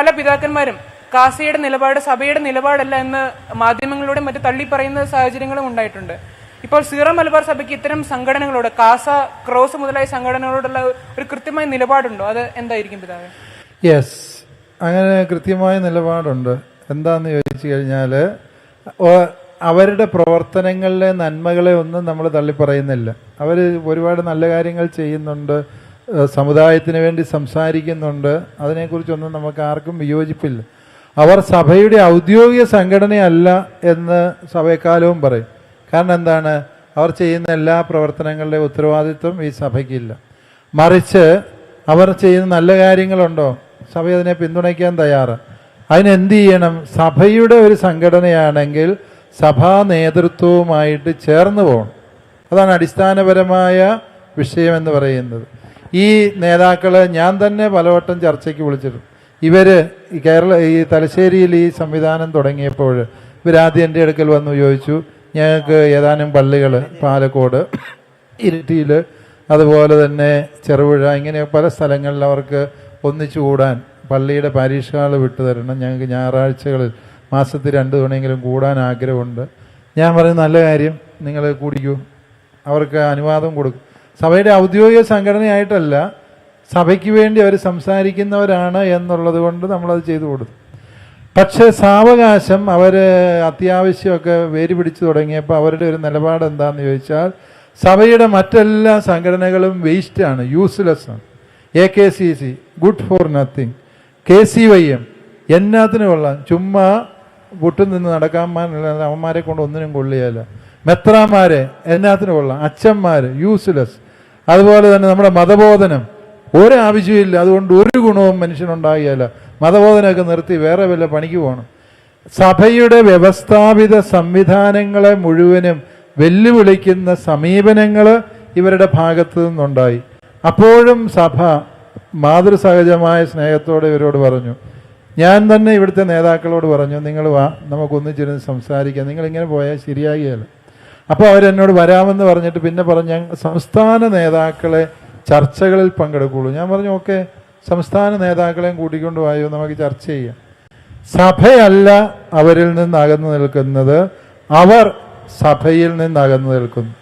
പല പിതാക്കന്മാരും കാസയുടെ നിലപാട് സഭയുടെ നിലപാടല്ല എന്ന് മാധ്യമങ്ങളിലൂടെ മറ്റു തള്ളി പറയുന്ന സാഹചര്യങ്ങളും ഉണ്ടായിട്ടുണ്ട്. ഇപ്പോൾ സീറോ മലബാർ സഭയ്ക്ക് ഇത്തരം സംഘടനകളോട് കാസ ക്രോസ് മുതലായ സംഘടനകളോടുള്ള ഒരു കൃത്യമായ നിലപാടുണ്ടോ? അത് എന്തായിരിക്കും പിതാവ്? യെസ് അങ്ങനെ കൃത്യമായ നിലപാടുണ്ട്. എന്താന്ന് ചോദിച്ചു കഴിഞ്ഞാൽ അവരുടെ പ്രവർത്തനങ്ങളിലെ നന്മകളെ ഒന്നും നമ്മൾ തള്ളിപ്പറയുന്നില്ല. അവർ ഒരുപാട് നല്ല കാര്യങ്ങൾ ചെയ്യുന്നുണ്ട്. സമുദായത്തിന് വേണ്ടി സംസാരിക്കുന്നുണ്ട്. അതിനെക്കുറിച്ചൊന്നും നമുക്ക് ആർക്കും വിയോജിപ്പില്ല. അവർ സഭയുടെ ഔദ്യോഗിക സംഘടനയല്ല എന്ന് സഭയെക്കാലവും പറയും. കാരണം എന്താണ്? അവർ ചെയ്യുന്ന എല്ലാ പ്രവർത്തനങ്ങളുടെ ഉത്തരവാദിത്വം ഈ സഭയ്ക്കില്ല. മറിച്ച് അവർ ചെയ്യുന്ന നല്ല കാര്യങ്ങളുണ്ടോ? സഭ അതിനെ പിന്തുണയ്ക്കാൻ തയ്യാറ്. അതിനെന്ത് ചെയ്യണം? സഭയുടെ ഒരു സംഘടനയാണെങ്കിൽ സഭാ നേതൃത്വവുമായിട്ട് ചേർന്ന് പോകണം. അതാണ് അടിസ്ഥാനപരമായ വിഷയം എന്ന് പറയുന്നത്. ഈ നേതാക്കളെ ഞാൻ തന്നെ പലവട്ടം ചർച്ചയ്ക്ക് വിളിച്ചിരുന്നു. ഇവർ ഈ കേരള ഈ തലശ്ശേരിയിൽ ഈ സംവിധാനം തുടങ്ങിയപ്പോൾ ഇവരാദ്യം എന്റെ അടുക്കൽ വന്നു ചോദിച്ചു ഞങ്ങൾക്ക് ഏതാനും പള്ളികൾ പാലക്കോട് ഇരിട്ടിയിൽ അതുപോലെ തന്നെ ചെറുപുഴ ഇങ്ങനെ പല സ്ഥലങ്ങളിൽ അവർക്ക് ഒന്നിച്ചു കൂടാൻ പള്ളിയുടെ പരീക്ഷകൾ വിട്ടു തരണം. ഞങ്ങൾക്ക് ഞായറാഴ്ചകളിൽ മാസത്തിൽ രണ്ട് തവണയെങ്കിലും കൂടാൻ ആഗ്രഹമുണ്ട്. ഞാൻ പറയുന്ന നല്ല കാര്യം നിങ്ങൾ കൂടിക്കൂ. അവർക്ക് അനുവാദം കൊടുക്കും. സഭയുടെ ഔദ്യോഗിക സംഘടനയായിട്ടല്ല സഭയ്ക്ക് വേണ്ടി അവർ സംസാരിക്കുന്നവരാണ് എന്നുള്ളത് കൊണ്ട് നമ്മളത് ചെയ്തു കൊടുത്തു. പക്ഷേ സാവകാശം അവർ അത്യാവശ്യമൊക്കെ വേര് പിടിച്ചു തുടങ്ങിയപ്പോൾ അവരുടെ ഒരു നിലപാട് എന്താണെന്ന് ചോദിച്ചാൽ സഭയുടെ മറ്റെല്ലാ സംഘടനകളും വേസ്റ്റാണ് യൂസ്ലെസ് ആണ്. A K C C good for nothing K C Y M എന്നാത്തിനും കൊള്ളാം ചുമ്മാ പുട്ടും നിന്ന് നടക്കാൻ അവന്മാരെ കൊണ്ട് ഒന്നിനും കൊള്ളിയല്ല മെത്രാമാരെ എന്നാത്തിനു കൊള്ളാം. അച്ഛന്മാർ യൂസ്ലെസ് അതുപോലെ തന്നെ നമ്മുടെ മതബോധനം. ഒരാവശ്യമില്ല അതുകൊണ്ട് ഒരു ഗുണവും മനുഷ്യനുണ്ടാകിയല്ല മതബോധനമൊക്കെ നിർത്തി വേറെ വല്ല പണിക്ക് പോകണം. സഭയുടെ വ്യവസ്ഥാപിത സംവിധാനങ്ങളെ മുഴുവനും വെല്ലുവിളിക്കുന്ന സമീപനങ്ങൾ ഇവരുടെ ഭാഗത്തു നിന്നുണ്ടായി. അപ്പോഴും സഭ മാതൃസഹജമായ സ്നേഹത്തോടെ ഇവരോട് പറഞ്ഞു. ഞാൻ തന്നെ ഇവിടുത്തെ നേതാക്കളോട് പറഞ്ഞു നിങ്ങൾ വാ നമുക്കൊന്നിച്ചിരുന്ന് സംസാരിക്കാം. നിങ്ങളിങ്ങനെ പോയാൽ ശരിയാകിയല്ല അപ്പോൾ അവരെന്നോട് വരാമെന്ന് പറഞ്ഞിട്ട് പിന്നെ പറഞ്ഞു "ഞങ്ങ- സംസ്ഥാന നേതാക്കളെ ചർച്ചകളിൽ പങ്കെടുക്കുള്ളൂ. ഞാൻ പറഞ്ഞു ഓക്കെ സംസ്ഥാന നേതാക്കളെയും കൂട്ടിക്കൊണ്ട് വായോ? നമുക്ക് ചർച്ച ചെയ്യാം. സഭയല്ല അവരിൽ നിന്ന് അകന്നു നിൽക്കുന്നത് അവർ സഭയിൽ നിന്ന് അകന്നു നിൽക്കുന്നു.